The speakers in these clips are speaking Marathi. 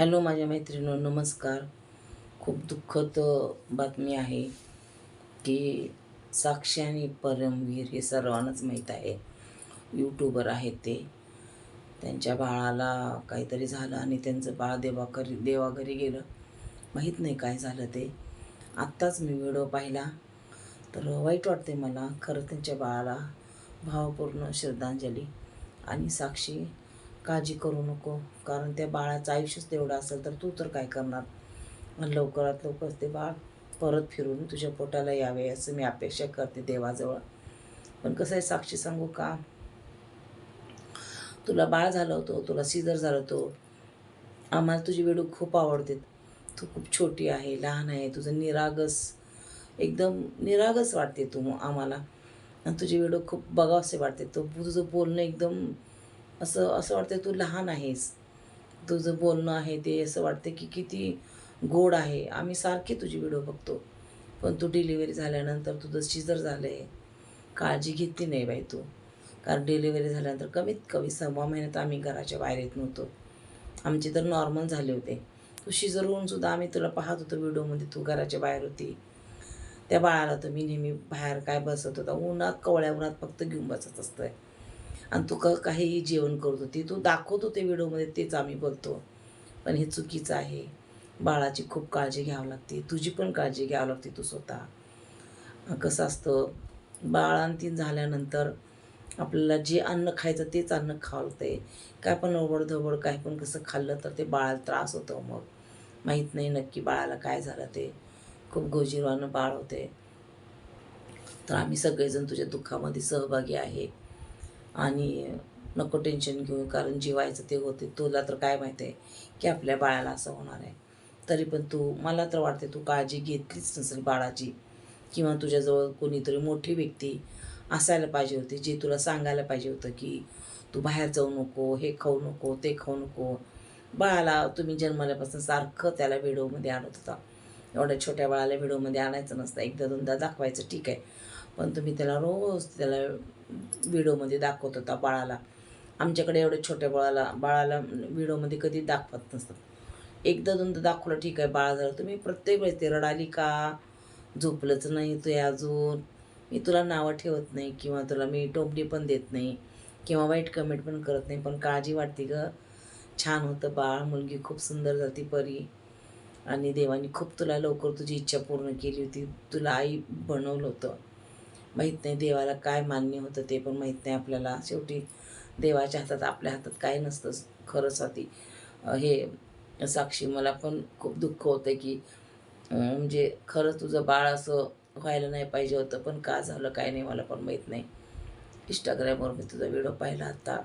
हॅलो माझ्या मैत्रिणी नमस्कार. खूप दुःखद बातमी आहे की साक्षी आणि परमवीर हे सर्वांनाच माहीत आहे. यूट्यूबर आहेत ते. त्यांच्या बाळाला काहीतरी झालं आणि त्यांचं बाळ देवाकरी देवाघरी गेलं. माहीत नाही काय झालं ते. आत्ताच मी व्हिडिओ पाहिला. तर वाईट वाटते मला. खरं त्यांच्या बाळाला भावपूर्ण श्रद्धांजली आणि साक्षी काळजी करू नको कारण त्या बाळाचं आयुष्यच तेवढं असेल तर तू तर काय करणार? आणि लवकरात लवकर ते बाळ परत फिरून तुझ्या पोटाला यावे असं मी अपेक्षा करते देवाजवळ. पण कसं आहे साक्षी सांगू का? तुला बाळ झालं होतं तुला सीझर झालं होतं. आम्हाला तुझी व्हिडिओ खूप आवडते. तू खूप छोटी आहे लहान आहे तुझं निरागस एकदम निरागस वाटते तू आम्हाला. आणि तुझे व्हिडिओ खूप बघावसे वाटते. तो तुझं बोलणं एकदम असं असं वाटतं तू लहान आहेस. तुझं बोलणं आहे ते असं वाटतं की किती गोड आहे. आम्ही सारखे तुझी व्हिडिओ बघतो. पण तू डिलिव्हरी झाल्यानंतर तुझं शिजर झालं आहे काळजी घेतली नाही बाई तू. कारण डिलिव्हरी झाल्यानंतर कमीत कमी सव्वा महिन्यात आम्ही घराच्या बाहेर येत नव्हतो. आमचे तर नॉर्मल झाले होते. तू शिजर होऊन सुद्धा आम्ही तुला पाहत होतो व्हिडिओमध्ये तू घराच्या बाहेर होती. त्या बाळाला तर मी नेहमी बाहेर काय बसत होता. उन्हात कवळ्या उन्हात फक्त घेऊन बसत असतोय. आणि तू क काहीही जेवण करत होती? तू दाखवत होते व्हिडिओमध्ये तेच आम्ही बोलतो. पण हे चुकीचं आहे. बाळाची खूप काळजी घ्यावी लागते. तुझी पण काळजी घ्यावी लागते तू स्वतः. कसं असतं बाळांतीन झाल्यानंतर आपल्याला जे अन्न खायचं तेच अन्न खावं लागतंय. काय पण ओबडधबड काय पण कसं खाल्लं तर ते बाळाला त्रास होतो मग. माहीत नाही नक्की बाळाला काय झालं ते. खूप गोजीरवानं बाळ होते. तर आम्ही सगळेजण तुझ्या दुःखामध्ये सहभागी आहे. आणि नको टेन्शन घेऊ कारण जिवायचं ते होते तुला तर काय माहीत आहे की आपल्या बाळाला असं होणार आहे. तरी पण तू मला तर वाटते तू काळजी घेतलीच नसेल बाळाची. किंवा तुझ्याजवळ कोणीतरी मोठी व्यक्ती असायला पाहिजे होती जे तुला सांगायला पाहिजे होतं की तू बाहेर जाऊ नको हे खाऊ नको ते खाऊ नको. बाळाला तुम्ही जन्मल्यापासून सारखं त्याला व्हिडिओमध्ये आणत होता. एवढ्या छोट्या बाळाला व्हिडिओमध्ये आणायचं नसतं. एकदा दोनदा दाखवायचं ठीक आहे. पण तुम्ही त्याला रोज त्याला व्हिडिओमध्ये दाखवत होता बाळाला. आमच्याकडे एवढ्या छोट्या बाळाला बाळाला व्हिडिओमध्ये कधी दाखवत नसतात. एकदा दोनदा दाखवलं ठीक आहे बाळ झालं तुम्ही प्रत्येक वेळेस ते रडाली का? झोपलंच नाही तू अजून. मी तुला नावं ठेवत नाही किंवा तुला मी टोपडी पण देत नाही किंवा वाईट कमेंट पण करत नाही पण काळजी वाटते ग. छान होतं बाळ मुलगी खूप सुंदर जाती परी आणि देवाने खूप तुला लवकर तुझी इच्छा पूर्ण केली होती. तुला आई बनवलं होतं. माहीत नाही देवाला काय मान्य होतं ते पण माहीत नाही आपल्याला. शेवटी देवाच्या हातात आपल्या हातात काय नसतं खरं स्वाती हे साक्षी मला पण खूप दुःख होतं की म्हणजे खरंच तुझं बाळ असं व्हायला नाही पाहिजे होतं पण का झालं काय नाही मला पण माहीत नाही. इंस्टाग्रामवर मी तुझा व्हिडिओ पाहिला आता.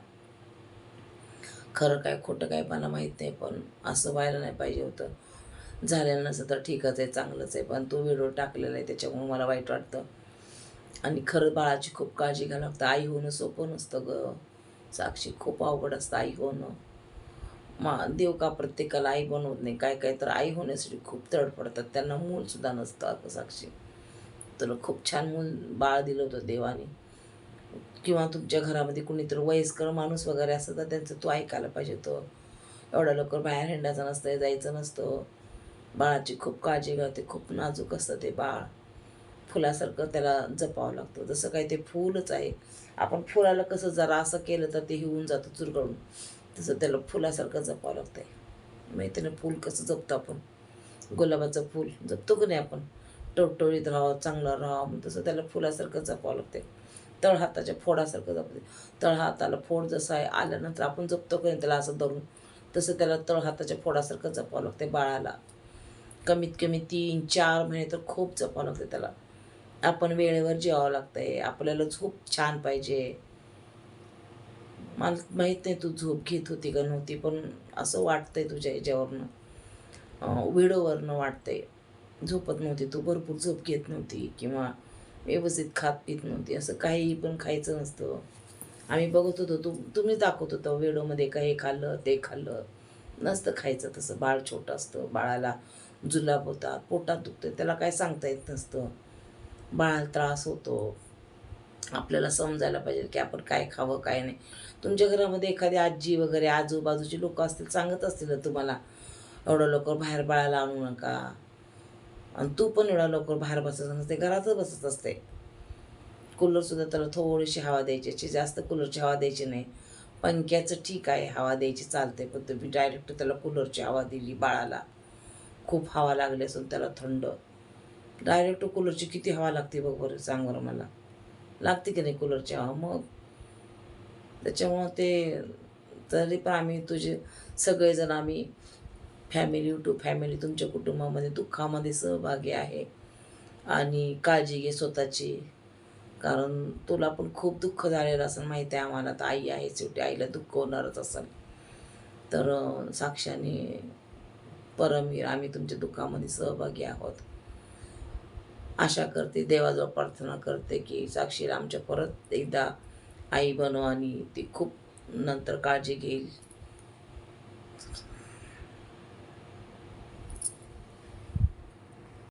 खरं काय खोटं काय मला माहीत नाही पण असं व्हायला नाही पाहिजे होतं. झालेलं नसं तर ठीकच आहे चांगलंच आहे पण तो व्हिडिओ टाकलेला आहे त्याच्यामुळे मला वाईट वाटतं. आणि खरं बाळाची खूप काळजी घ्यावी लागतं. आई होणं सोपं नसतं ग. साक्षी खूप अवघड असतं आई होणं. मा देव का प्रत्येकाला आई बनवत नाही? काय काय तर आई होण्यासाठी खूप तड पडतात. त्यांना मूलसुद्धा नसतं अगं साक्षी. तुला खूप छान मूल बाळ दिलं होतं देवाने. किंवा तुमच्या घरामध्ये कुणीतरी वयस्कर माणूस वगैरे असतं तर त्यांचं तू ऐकायला पाहिजे होतं. एवढ्या लवकर बाहेर हिंडायचं नसतं जायचं नसतं. बाळाची खूप काळजी घ्यावते खूप नाजूक असतं ते बाळ. फुलासारखं त्याला जपावं लागतं. जसं काही ते फूलच आहे. आपण फुलाला कसं जरा असं केलं तर ते हिवून जातं चुरगळून. तसं त्याला फुलासारखं जपावं लागतं आहे माहिती ना फूल कसं जपतो आपण? गुलाबाचं फूल जपतो की नाही आपण? टवटवीत राहावं चांगलं राहावं तसं त्याला फुलासारखं जपावं लागते तळहाताच्या फोडासारखं जपते तळहाताला फोड जसं आहे आल्यानंतर आपण जपतो की नाही त्याला असं धरून तसं त्याला तळहाताच्या फोडासारखं जपावं लागते बाळाला. कमीत कमी तीन चार महिने तर खूप जपावं लागते त्याला. आपण वेळेवर जेवावं लागतंय. आपल्याला झोप छान पाहिजे. मला माहीत नाही तू झोप घेत होती का नव्हती पण असं वाटतंय तुझ्या याच्यावरनं. व्हिडिओवरनं वाटतंय. झोपत नव्हती तू भरपूर झोप घेत नव्हती किंवा व्यवस्थित खात पित नव्हती असं काही पण खायचं नसतं. आम्ही बघत होतो तू तुम्हीच दाखवत होतो वेडोमध्ये का हे खाल्लं ते खाल्लं. नसतं खायचं तसं बाळ छोटं असतं बाळाला जुलाब होतात पोटात दुखतं त्याला काय सांगता येत नसतं. बाळाला त्रास होतो. आपल्याला समजायला पाहिजे की आपण काय खावं काय नाही. तुमच्या घरामध्ये एखादी आजी वगैरे आजूबाजूची लोक असतील सांगत असतील ना तुम्हाला एवढं लवकर बाहेर बाळाला आणू नका. आणि तू पण एवढा लवकर बाहेर बसत नसते घरातच बसत असते. कूलरसुद्धा त्याला थोडीशी हवा द्यायची याची जास्त कूलरची हवा द्यायची नाही. पंख्याचं ठीक आहे हवा द्यायची चालते पण तुम्ही डायरेक्ट त्याला कूलरची हवा दिली बाळाला. खूप हवा लागली असून त्याला थंड. डायरेक्ट कूलरची किती हवा लागते बघ बरं सांग बरं मला. लागते की नाही कूलरची हवा? मग. त्याच्यामुळं ते तरी पण आम्ही तुझे सगळेजण आम्ही फॅमिली टू फॅमिली तुमच्या कुटुंबामध्ये दुःखामध्ये सहभागी आहे. आणि काळजी घे स्वतःची. कारण तुला पण खूप दुःख झालेलं असेल माहिती आहे आम्हाला. तर आई आहे शेवटी आईला दुःख होणारच असेल. तर साक्षाने परमवीर आम्ही तुमच्या दुःखामध्ये सहभागी आहोत. आशा करते देवाजवळ प्रार्थना करते की साक्षी आमच्या परत एकदा आई बनव आणि ती खूप नंतर काळजी घेईल.